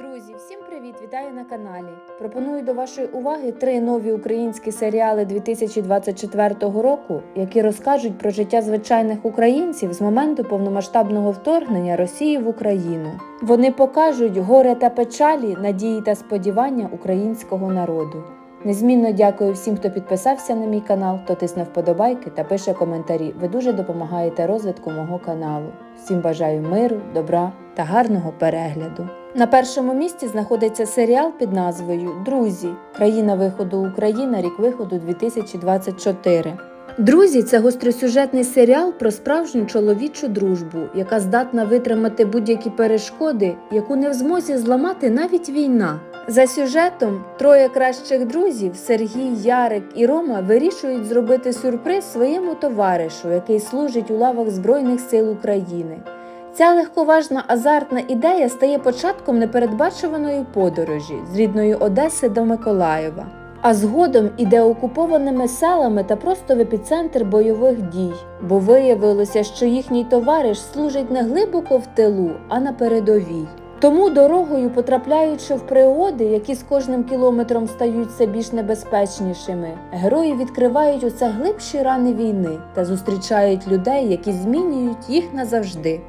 Друзі, всім привіт! Вітаю на каналі. Пропоную до вашої уваги три нові українські серіали 2024 року, які розкажуть про життя звичайних українців з моменту повномасштабного вторгнення Росії в Україну. Вони покажуть горе та печалі, надії та сподівання українського народу. Незмінно дякую всім, хто підписався на мій канал, хто тисне вподобайки та пише коментарі. Ви дуже допомагаєте розвитку мого каналу. Всім бажаю миру, добра та гарного перегляду. На першому місці знаходиться серіал під назвою Друзі. Країна виходу Україна, рік виходу 2024. Друзі, це гостросюжетний серіал про справжню чоловічу дружбу, яка здатна витримати будь-які перешкоди, яку не в змозі зламати навіть війна. За сюжетом троє кращих друзів Сергій, Ярик і Рома вирішують зробити сюрприз своєму товаришу, який служить у лавах Збройних сил України. Ця легковажна азартна ідея стає початком непередбачуваної подорожі з рідної Одеси до Миколаєва, а згодом іде окупованими селами та просто в епіцентр бойових дій, бо виявилося, що їхній товариш служить не глибоко в тилу, а на передовій. Тому дорогою, потрапляючи в пригоди, які з кожним кілометром стають все більш небезпечнішими, герої відкривають усе глибші рани війни та зустрічають людей, які змінюють їх назавжди.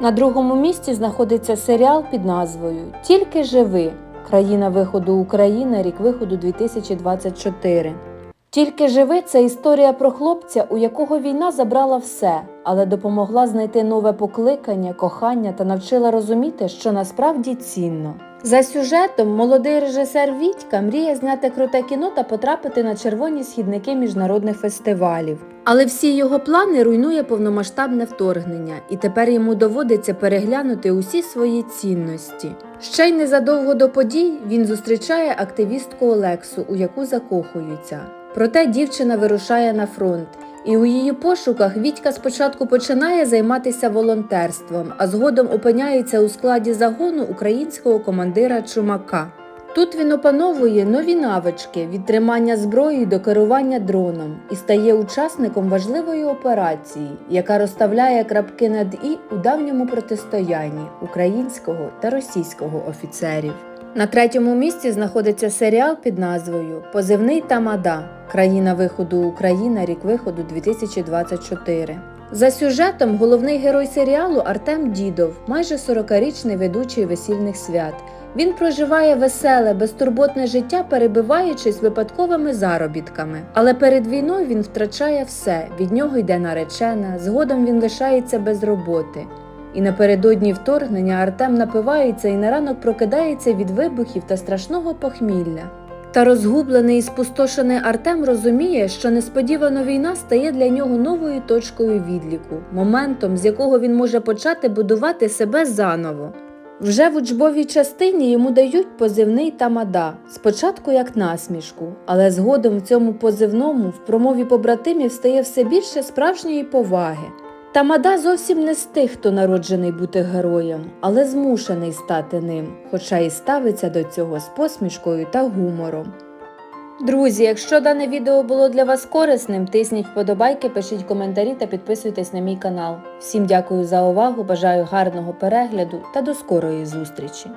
На другому місці знаходиться серіал під назвою Тільки живи. Країна виходу України, рік виходу 2024. Тільки живи це історія про хлопця, у якого війна забрала все, але допомогла знайти нове покликання, кохання та навчила розуміти, що насправді цінно. За сюжетом молодий режисер Вітька мріє зняти круте кіно та потрапити на червоні східники міжнародних фестивалів. Але всі його плани руйнує повномасштабне вторгнення, і тепер йому доводиться переглянути усі свої цінності. Ще й незадовго до подій він зустрічає активістку Олексу, у яку закохується. Проте дівчина вирушає на фронт, і у її пошуках Вітька спочатку починає займатися волонтерством, а згодом опиняється у складі загону українського командира Чумака. Тут він опановує нові навички від тримання зброї до керування дроном і стає учасником важливої операції, яка розставляє крапки над і у давньому протистоянні українського та російського офіцерів. На третьому місці знаходиться серіал під назвою Позивний Тамада. Країна виходу Україна, рік виходу 2024. За сюжетом головний герой серіалу Артем Дідов, майже 40-річний ведучий весільних свят. Він проживає веселе, безтурботне життя, перебиваючись випадковими заробітками. Але перед війною він втрачає все. Від нього йде наречена, згодом він лишається без роботи. І напередодні вторгнення Артем напивається і на ранок прокидається від вибухів та страшного похмілля. Та розгублений і спустошений Артем розуміє, що несподівано війна стає для нього новою точкою відліку, моментом, з якого він може почати будувати себе заново. Вже в учбовій частині йому дають позивний тамада, спочатку як насмішку, але згодом в цьому позивному в промові побратимів стає все більше справжньої поваги. Тамада зовсім не з тих, хто народжений бути героєм, але змушений стати ним, хоча і ставиться до цього з посмішкою та гумором. Друзі, якщо дане відео було для вас корисним, тисніть вподобайки, пишіть коментарі та підписуйтесь на мій канал. Всім дякую за увагу, бажаю гарного перегляду та до скорої зустрічі!